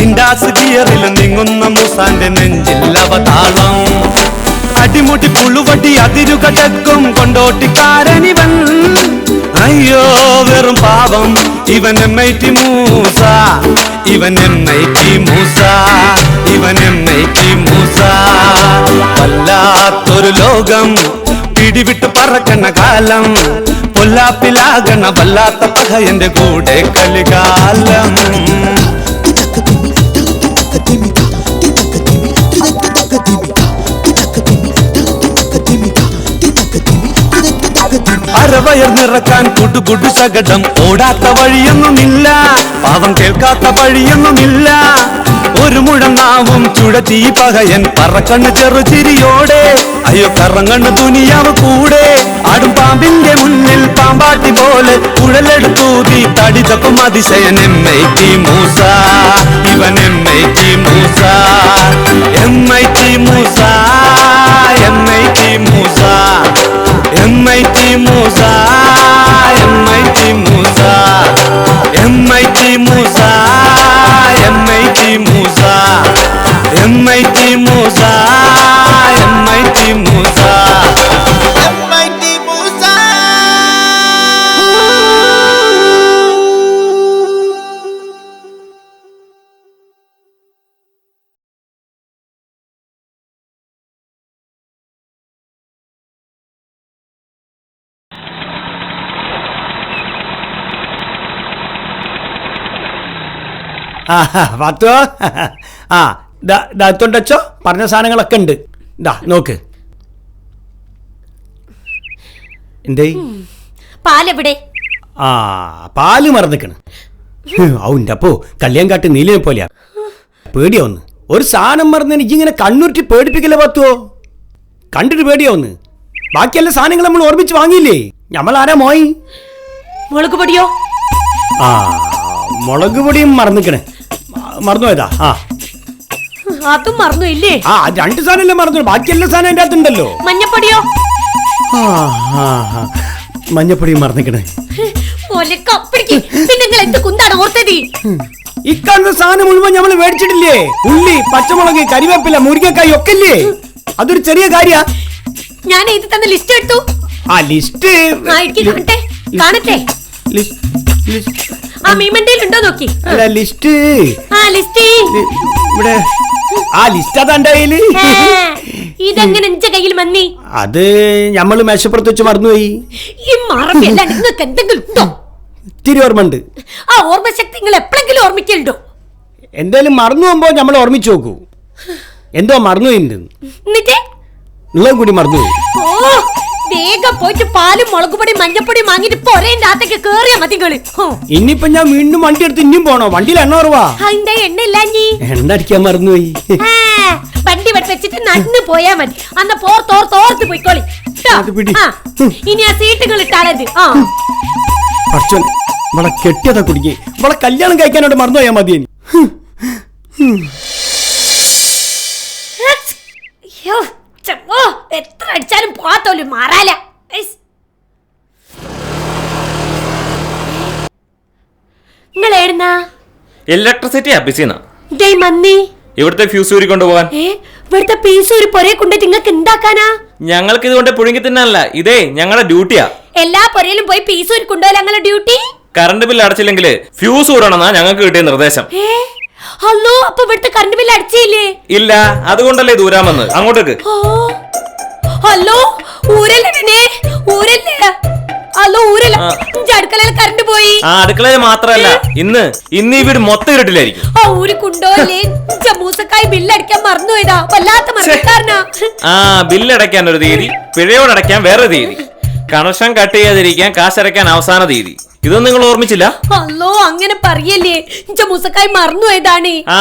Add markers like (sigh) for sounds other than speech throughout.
ഇൻഡാസ് ഗിയറിൽ നീങ്ങുന്ന മൂസാന്റെ നെഞ്ചിൽ അവതാളം അടിമുടി പുളുവടി അതിരുകടക്കും കൊണ്ടോട്ടിക്കാരനിവൻ അയ്യോ വെറും പാവം. ഇവൻ എമ്മൈറ്റി മൂസ. ഇവൻ എമ്മൈറ്റി മൂസ. ഇവൻ എമ്മൈറ്റി മൂസ. വല്ലാത്തൊരു ലോകം. പിടിവിട്ട് പറക്കണ കാലം. പൊല്ലാപ്പിലാകണ വല്ലാത്ത പഹയന്റെ കൂടെ കലികാലം അരവയർ നിറക്കാൻ കുടുകുടു ശകടം ഓടാത്ത വഴിയൊന്നുമില്ല പാവം കേൾക്കാത്ത വഴിയൊന്നുമില്ല ഒരു മുഴങ്ങാവും ചുഴത്തി പകയൻ പറക്കണ്ണ് ചെറുചിരിയോടെ അയ്യോ കറങ്ങണ്ണ് തുനിയാവ് കൂടെ ആടും പാമ്പിന്റെ മുന്നിൽ പാമ്പാട്ടി പോലെ കുഴലെടുത്തൂതി തടിതപ്പം അതിശയൻ എം മൂസ ഇവൻ പത്തോ ആ പറഞ്ഞ സാധനങ്ങളൊക്കെ ഉണ്ട്. ഇതാ നോക്ക്. എന്തേ? പാലെവിടെ? ആ പാൽ മറന്നിക്കണ്. ഔന്റെ അപ്പോ കല്യാൺ കാട്ട് നീലിനെ പോലെയാ. പേടിയാവുന്നു ഒരു സാധനം മറന്ന് എനിക്ക് ഇങ്ങനെ കണ്ണുരുട്ടി പേടിപ്പിക്കല്ലേ പത്തുവോ കണ്ടിട്ട് പേടിയാവുന്നു ബാക്കിയെല്ലാ സാധനങ്ങൾ നമ്മൾ ഓർമ്മിച്ച് വാങ്ങിയില്ലേ? നമ്മൾ ആരാ മോയി? മുളക് പൊടിയോ? ആ മുളക് പൊടിയും മറന്നിക്കണേ. മറന്നുപോയതാ? ആ. അതും മറന്നു ഇല്ലേ ആ രണ്ട് സാധനമല്ലേ മറന്നു. ബാക്കി എല്ലാ സാധനം എന്റെ അകത്തുണ്ടല്ലോ. മഞ്ഞപ്പൊടിയോ? ആ, ആ, ആ. മഞ്ഞപ്പൊടി മറന്നിക്കണേ. ഒലക്കപ്പിടിക്ക് പിന്നെ നിങ്ങൾ എന്ത് കുന്താണ് ഓർത്തത്? സാധനം മുഴുവൻ നമ്മൾ മേടിച്ചിട്ടില്ലേ? ഉള്ളി പച്ചമുളക് കരിവേപ്പില മുരിങ്ങക്കായി ഒക്കെ ഇല്ലേ അതൊരു ചെറിയ കാര്യ. ഞാൻ ഇത് തന്ന ലിസ്റ്റ് എടുത്തു. ആ ലിസ്റ്റ് ആ ലിസ്റ്റ് ലിസ്റ്റ് കാണട്ടെ ആ മീമണ്ടയിൽ ഉണ്ടോ നോക്കി. അല്ല ലിസ്റ്റ് ആ ലിസ്റ്റ് ഇവിടെ. ആ ലിസ്റ്റ് അതാണ്ട കയ്യിൽ. ഇതെങ്ങനെ എന്റെ കയ്യിൽ മന്നി അത് ഞമ്മൾ മേശപ്പുറത്ത് വെച്ച് മറന്നുപോയി. ഈ മറവിയല്ല നിങ്ങൾക്ക് എന്തെങ്കിലും ഉണ്ടോ? ഇത്തിരി ഓർമ്മയുണ്ട്. ആ ഓർമ്മശക്തി നിങ്ങൾ എപ്പോഴെങ്കിലും ഓർമ്മിക്കലുണ്ടോ? എന്തേലും മറന്നു പോകുമ്പോ നമ്മൾ ഓർമ്മിച്ചു നോക്കൂ. എന്തോ മറന്നുപോയിട്ടുണ്ട്. എന്നിട്ട്? നിങ്ങളും കൂടി മറന്നുപോയി. ഓ വേഗം പോയിട്ട് പാലും മുളകുപൊടി മഞ്ഞപ്പൊടി വാങ്ങിട്ട് പൊരേന്റെ അകത്തേക്ക് കേറിയ മതി കളി ഇനിയിപ്പൊ ഞാൻ വീണ്ടും വണ്ടി എടുത്ത് ഇനിയും പോണോ? വണ്ടിയിൽ എണ്ണ കുറവാ. അതിന്റെ ഇല്ല നീ എണ്ണ അടിക്കാൻ മറന്നുപോയി. വണ്ടി വെച്ചിട്ട് നടന്നു പോയാ മതി. അന്ന് പോർ തോർ തോർത്ത് പോയിക്കോളി. ഇനി ആ സീറ്റുകൾ ഇട്ടാളത്. ആ. കെട്ടിയതാ കുടുങ്ങി. ഇവളെ കല്യാണം കഴിക്കാനോട് മറന്നുപോയാ മതി ചമ്മോ, എത്ര അടിച്ചാലും പോത്തോലും മാറാല. നിങ്ങൾ എവിടുന്നാ ഇലക്ട്രിസിറ്റി അപ്പിച്ചിന്ന ഇതേ മന്നി. ഇവിടുത്തെ ഫ്യൂസ് ഊരി കൊണ്ടുപോകാൻ. ഇവിടുത്തെ പീസ് ഒരു പൊരയെ കൊണ്ട് നിങ്ങൾക്ക് ഉണ്ടാക്കാനാ ഞങ്ങൾക്ക് ഇതുകൊണ്ട് പുഴുങ്ങി തിന്നാനല്ല. ഇതേ ഞങ്ങളുടെ ഡ്യൂട്ടിയാ എല്ലാ പൊരയിലും പോയി പീസ് ഊരി കൊണ്ടുപോയാൽ ഞങ്ങളുടെ ഡ്യൂട്ടി കറണ്ട് ബില്ല് അടച്ചില്ലെങ്കിൽ ഫ്യൂസ് ഊരണമെന്നാ ഞങ്ങൾക്ക് കിട്ടിയ നിർദ്ദേശം. ഹലോ അപ്പൊ ഇവിടുത്തെ കറണ്ട് ബില്ല് അടിച്ചില്ലേ ഇല്ല അതുകൊണ്ടല്ലേ ദൂരാമെന്ന് അങ്ങോട്ടേക്ക്. ഹലോ ഊരല്ലേ പിന്നെ ഊരല്ലേ? ഹലോ ഊരല്ല. അടുക്കളയിൽ കറണ്ട് പോയി. ആ അടുക്കളയിൽ മാത്രല്ല ഇന്ന് ഇന്ന് ഈ വീട് മൊത്തം ഇരുട്ടിലായിരിക്കും. ആ ഊരി കുണ്ടോല്ലേ മൂസക്കായി ബില്ല് അടിക്കാൻ മറന്നുപോയതാ വല്ലാത്ത മറക്കാരനാ ആ ബില്ല് അടയ്ക്കാൻ ഒരു തീയതി പിഴയോട് അടയ്ക്കാൻ വേറെ തീയതി. കണക്ഷൻ കട്ട് ചെയ്യാതിരിക്കാൻ കാശടയ്ക്കാൻ അവസാന തീയതി. ഇതൊന്നും നിങ്ങൾ ഓർമ്മിച്ചില്ല? അല്ലോ അങ്ങനെ പറയല്ലേ. മൂസക്കായി മറന്നുപോയതാണ് ആ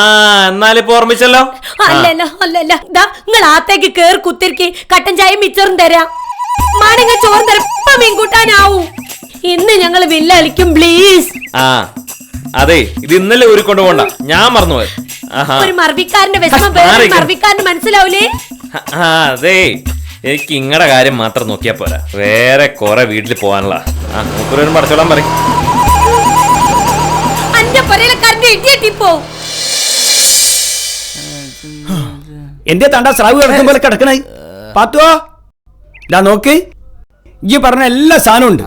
എന്നാലിപ്പോ ഓർമ്മിച്ചല്ലോ? അല്ലല്ല അല്ലല്ല. ദാ നിങ്ങൾ ആത്തേക്ക് കേറി കുത്തിരിക്ക്. കട്ടൻ ചായ മിച്ചറും തരാം. മാണിങ്ങ ചോറ് തരപ്പം മീൻകൂട്ടാനാവും മീൻ കൂട്ടാനാവൂ. ഇന്ന് ഞങ്ങൾ വില്ല അളിക്കും പ്ലീസ് ആ അതെ ഇത് ഇന്നലെ ഒരു കൊണ്ടുപോണ്ട. ഞാൻ മറന്നുപോയത് ആഹാ. ഒരു മർവിക്കാരന്റെ വിഷമം വേറെ. മർവിക്കാരന് മനസ്സിലാവൂലേ? അതെ. എനിക്ക് ഇങ്ങടെ കാര്യം മാത്രം നോക്കിയാ പോരാ. വേറെ കുറെ വീട്ടിൽ പോകാനുള്ള ആ മൂപ്പരോരും പഠിച്ചോളാൻ പറയും. എന്റെ തണ്ട സ്രാവ് കിടക്കും പോലെ കിടക്കണേ? പാത്തുവോ? ഇതാ നോക്ക്. ഈ പറഞ്ഞ എല്ലാ സാധനവും ഉണ്ട്.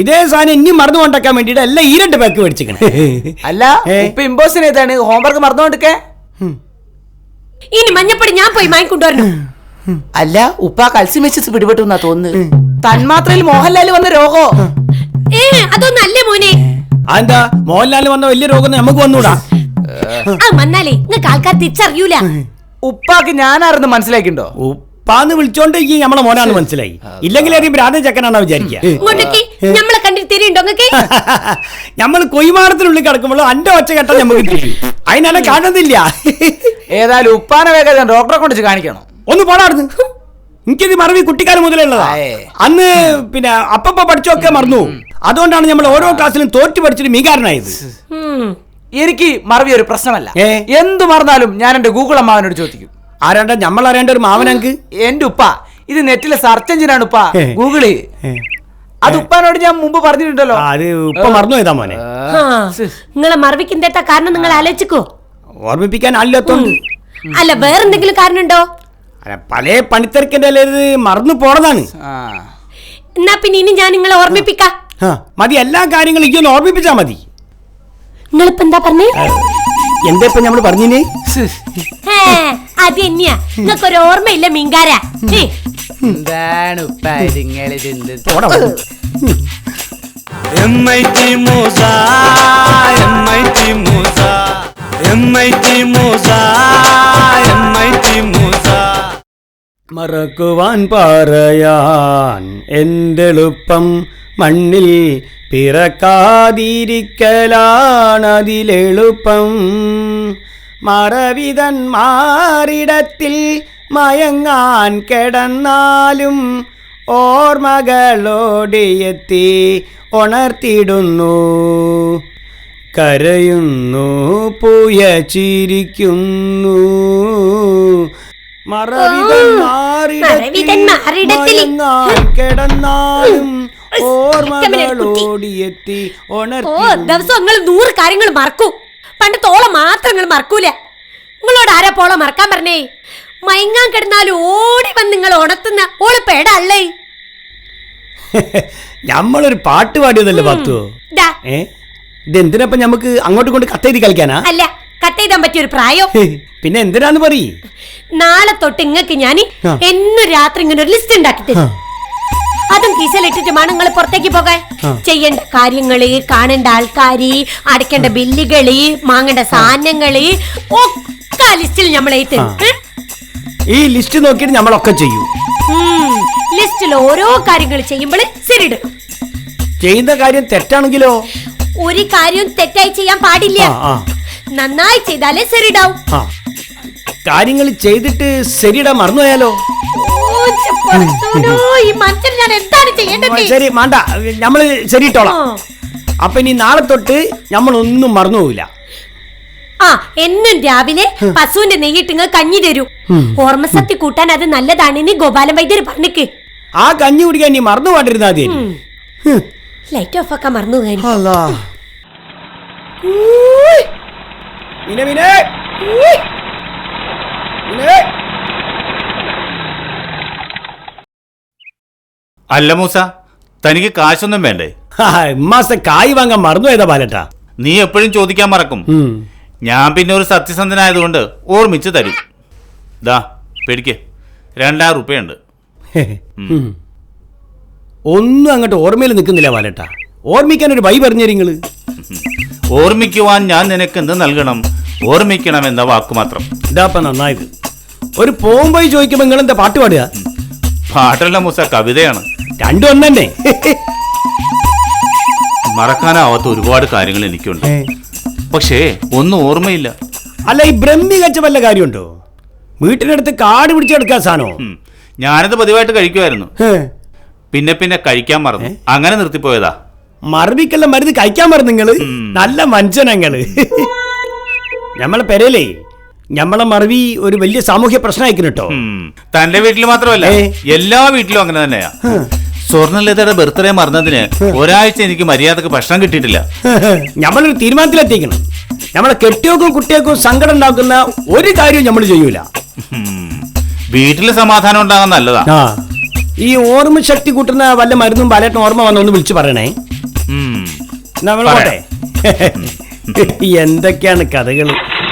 ഇതേ സാധനം ഇനി മറന്നു കൊണ്ടാക്കാൻ വേണ്ടിട്ട് എല്ലാം ഈ രണ്ട് പാക്ക് മേടിച്ചിക്കണേ അല്ല? ഇപ്പൊ ഇമ്പോസിന് ഏതാണ്? ഹോംവർക്ക് മറന്നുകൊണ്ടിരിക്കേ ഇനി മഞ്ഞപ്പടി ഞാൻ പോയി വാങ്ങിക്കൊണ്ടുവരണം അല്ല ഉപ്പ കൽസ്യം വെച്ച് പിടിപെട്ടു എന്നാ തോന്നുന്നു തന്മാത്രയിൽ മോഹൻലാൽ വന്ന രോഗോ? ഏ അതൊന്നല്ലേ മോനെ. അതെന്താ? മോഹൻലാലിന് വന്ന വലിയ രോഗം നമുക്ക് വന്നൂടാ. വന്നാലേ നിങ്ങൾക്ക് ആൾക്കാർ തിരിച്ചറിയൂല. ഉപ്പാക്ക് ഞാനായിരുന്നു മനസ്സിലാക്കിണ്ടോ? ഉപ്പാന്ന് വിളിച്ചോണ്ട് ഈ നമ്മളെ മോനാന്ന് മനസ്സിലായി. ഇല്ലെങ്കിൽ ഒരു രാധ ചക്കനാണോ വിചാരിക്കുക നമ്മളെ കണ്ടിട്ട് തിരിയുണ്ടോ നമ്മൾ (laughs) കൊയ്മാടത്തിനുള്ളിൽ കിടക്കുമ്പോൾ അന്റെ ഒച്ച കെട്ടാൻ നമുക്ക് അതിനെ കാണുന്നില്ല. ഏതായാലും ഉപ്പാനെ വേഗം ഡോക്ടറെ കൊണ്ട് കാണിക്കണം. ഒന്ന് പോടാടുന്നു എനിക്കിത് മറവി കുട്ടിക്കാലം മുതലേ ഉള്ളതാ അന്ന് പിന്നെ അപ്പപ്പ പഠിച്ചൊക്കെ മറന്നു. അതുകൊണ്ടാണ് നമ്മൾ ഓരോ ക്ലാസ്സിലും തോറ്റു പഠിച്ചിട്ട് മീകാരനായത്. എനിക്ക് മറവി ഒരു പ്രശ്നമല്ല? എന്ത് മറന്നാലും ഞാൻ എന്റെ ഗൂഗിൾ അമ്മാവനോട് ചോദിക്കും. ആരാണ്ട? നമ്മൾ അറിയേണ്ട ഒരു മാവനങ്ക് എന്റെ ഉപ്പ. ഇത് നെറ്റിലെ സെർച്ച് എഞ്ചിനാണ് ഉപ്പ. ഗൂഗിൾ. അത് ഉപ്പാനോട് ഞാൻ മുമ്പ് പറഞ്ഞിട്ടുണ്ടല്ലോ. ആ, അത് ഉപ്പ മറന്നു പോയതാ മോനെ. ആ, നിങ്ങളെ മറവിക്കെന്തേട്ടാ കാരണം നിങ്ങൾ ആലോചിക്കോ. ഓർമ്മിപ്പിക്കാൻ അല്ല വേറെന്തെങ്കിലും കാരണമുണ്ടോ? അല്ല, പല പണിത്തിരക്കിന്റെ ഇത് മറന്നു പോണതാണ്. എന്നാ പിന്നെ ഇനി ഞാൻ നിങ്ങളെ ഓർമ്മിപ്പിക്കാം. മതി എല്ലാ കാര്യങ്ങളും ഇങ്ങനെ ഓർമ്മിപ്പിച്ചാ മതി. നിങ്ങളിപ്പോ എന്താ പറഞ്ഞേ? എന്താ ഇപ്പൊ സ്. ഏ, അത് തന്നെയാ. നിങ്ങൾക്ക് ഒരു ഓർമ്മയില്ല മീൻകാരാ എന്താണ്. M I T Moosa M I T Moosa M I T Moosa M I T Moosa മറക്കുവാൻ പറയാൻ എന്തെളുപ്പം മണ്ണിൽ പിറക്കാതിരിക്കലാണതിലെളുപ്പം. മറവിതന്മാരിടത്തിൽ മയങ്ങാൻ കിടന്നാലും ഓർമ്മകളോടിയെത്തി ഉണർത്തിടുന്നു. കരയുന്നു പൂയ ചിരിക്കുന്നു മറവിതൻ മറവിതൻ മാറിടത്തിൽ. മയങ്ങാൻ കിടന്നാലും ഓർമ്മകളോടിയെത്തി ഓ ഉണർത്തി ദിവസം നിങ്ങൾ നൂറ് കാര്യങ്ങൾ മറക്കൂ. പണ്ട് തോള മാത്രം നിങ്ങൾ മറക്കൂല. നിങ്ങളോട് ആരാ പോള മറക്കാൻ പറഞ്ഞേ? മയങ്ങാൻ കിടന്നാൽ ഓടി വന്ന് നിങ്ങൾ ഉണത്തുന്ന ഓൾ പേടല്ലേ? (laughs) നമ്മളൊരു പാട്ട് പാടിയതല്ലേ പത്തു? ദാ, ഏ? ഇതെന്തിനപ്പം നമുക്ക് അങ്ങോട്ട് കൊണ്ട് കത്തെഴുതി കളിക്കാനാ? അല്ല കട്ട് ചെയ്താൻ പറ്റിയ ഒരു പ്രായം പിന്നെ എന്തിനാന്ന് പറയ്? നാളെ തൊട്ട് ഇങ്ങക്ക് ഞാൻ. എന്നും രാത്രി ഇങ്ങനെ ഒരു ലിസ്റ്റ് ഉണ്ടാക്കി തരും. അതും കീസലിട്ടിട്ട് മണങ്ങൾ നിങ്ങൾ പുറത്തേക്ക് പോകാൻ. ചെയ്യേണ്ട കാര്യങ്ങൾ കാണേണ്ട ആൾക്കാര് അടയ്ക്കേണ്ട ബില്ലുകൾ വാങ്ങേണ്ട സാധനങ്ങൾ ഒക്കെ ലിസ്റ്റിൽ നമ്മൾ ഈ ലിസ്റ്റ് നോക്കിയിട്ട് നമ്മളൊക്കെ ചെയ്യും. ലിസ്റ്റിൽ ഓരോ കാര്യങ്ങൾ ചെയ്യുമ്പോൾ ശരിയിടും ചെയ്യുന്ന കാര്യം തെറ്റാണെങ്കിലോ? ഒരു കാര്യവും തെറ്റായി ചെയ്യാൻ പാടില്ല. നന്നായി ചെയ്താലേ ശരിടാവും കാര്യങ്ങൾ ചെയ്തിട്ട് ശരിയിടാൻ മറന്നുപോയാലോ? ശരി മാണ്ട. നമ്മൾ ശരിട്ടോളാം. അപ്പൊ ഇനി നാളെ തൊട്ട് നമ്മളൊന്നും മറന്നു പോവില്ല ആ എന്നും രാവിലെ പശുവിന്റെ നെയ്യിട്ടിങ്ങ് കഞ്ഞി തരൂ. ഓർമ്മശക്തി കൂട്ടാൻ അത് നല്ലതാണെന്ന് ഗോപാലൻ വൈദ്യർ പറഞ്ഞിക്ക്. ആ കഞ്ഞി കുടിക്കാൻ നീ മറന്നു പാടിരുന്നാ ലൈറ്റ് ഓഫ് ആക്കാൻ മറന്നു പോകാൻ മിനെ, മിനെ. മിനെ. അല്ല മൂസ. തനിക്ക് കാശൊന്നും വേണ്ടേ? ഇമ്മാസത്തെ കായ് വാങ്ങാൻ മറന്നു പോയതാ ബാലട്ടാ. നീ എപ്പോഴും ചോദിക്കാൻ മറക്കും. ഞാൻ പിന്നെ ഒരു സത്യസന്ധനായതുകൊണ്ട് ഓർമ്മിച്ച് തരും. ദാ പേടിക്കേ. രണ്ടായിരം റുപ്യുണ്ട്. ഒന്നും അങ്ങോട്ട് ഓർമ്മയിൽ നിൽക്കുന്നില്ല ബാലട്ടാ. ഓർമ്മിക്കാൻ ഒരു വൈ പറഞ്ഞു നിങ്ങൾ. ഓർമ്മിക്കുവാൻ ഞാൻ നിനക്ക് എന്ത് നൽകണം? ഓർമ്മിക്കണം എന്ന വാക്ക് മാത്രം. ഇതാപ്പ നന്നായത്. ഒരു പോകുമ്പോയി ചോദിക്കുമ്പോ നിങ്ങൾ എന്താ പാട്ട് പാടുക? പാട്ടല്ല മൂസ കവിതയാണ്. രണ്ടു ഒന്നെ മറക്കാനാവാത്ത ഒരുപാട് കാര്യങ്ങൾ എനിക്കുണ്ട്. പക്ഷേ ഒന്നും ഓർമ്മയില്ല. അല്ല ഈ ബ്രഹ്മി കച്ച വല്ല കാര്യമുണ്ടോ? വീട്ടിനടുത്ത് കാട് പിടിച്ചെടുക്കാൻ സാധനോ. ഞാനത് പതിവായിട്ട് കഴിക്കുമായിരുന്നു പിന്നെ പിന്നെ കഴിക്കാൻ മറന്നു. അങ്ങനെ നിർത്തിപ്പോയതാ. മറവിക്കുള്ള മരുന്ന് കഴിക്കാൻ മറന്നു നിങ്ങൾ? നല്ല മനുഷ്യനങ്ങൾ നമ്മളെ പെരയിലേ ഞമ്മളെ മറവി ഒരു വലിയ സാമൂഹ്യ പ്രശ്നമായിരിക്കും കേട്ടോ. തന്റെ വീട്ടിൽ മാത്രമല്ല എല്ലാ വീട്ടിലും അങ്ങനെ തന്നെയാ. സ്വർണലതയുടെ ബർത്ത്ഡേ മറന്നതിന് ഒരാഴ്ച എനിക്ക് മര്യാദയ്ക്ക് ഭക്ഷണം കിട്ടിയിട്ടില്ല. ഞമ്മളൊരു തീരുമാനത്തിലെത്തിക്കണം. നമ്മളെ കെട്ടിയോക്കും കുട്ടിയോക്കും സങ്കടം ഉണ്ടാക്കുന്ന ഒരു കാര്യവും നമ്മൾ ചെയ്യൂല. വീട്ടിൽ വീട്ടിൽ സമാധാനം ഉണ്ടാകാൻ നല്ലതാ. ഈ ഓർമ്മ ശക്തി കൂട്ടുന്ന വല്ല മരുന്നും പലട്ടും ഓർമ്മ വന്നൊന്ന് വിളിച്ചു പറയണേ. നമ്മൾ പോട്ടെ? (laughs) എന്തൊക്കെയാണ് കഥകൾ?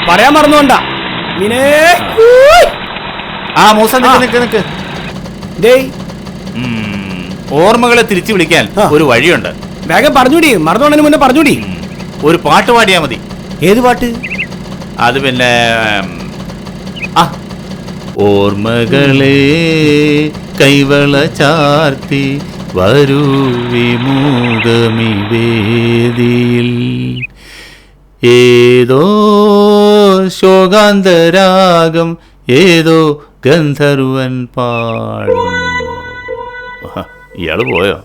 പറയാൻ മറന്നുകൊണ്ട മിനേ ആ. മൂസ നിക്ക് നിക്ക് നിക്ക്. ഡേയ്. ഉം. ഓർമ്മകളെ തിരിച്ചു വിളിക്കാൻ ഒരു വഴിയുണ്ട്. വേഗം പറഞ്ഞൂടി മറന്നുകൊണ്ടതിന് മുന്നേ പറഞ്ഞൂടി. ഒരു പാട്ട് പാടിയാ മതി. ഏത് പാട്ട്? അത് പിന്നെ ആ. ഓർമ്മകളെ കൈവള ചാർത്തി വരൂ വിമുഖമി വേദിയിൽ ഏതോ ശോകാന്തരാഗം ഏതോ ഗന്ധർവൻ പാടും ഇയാൾ പോയോ?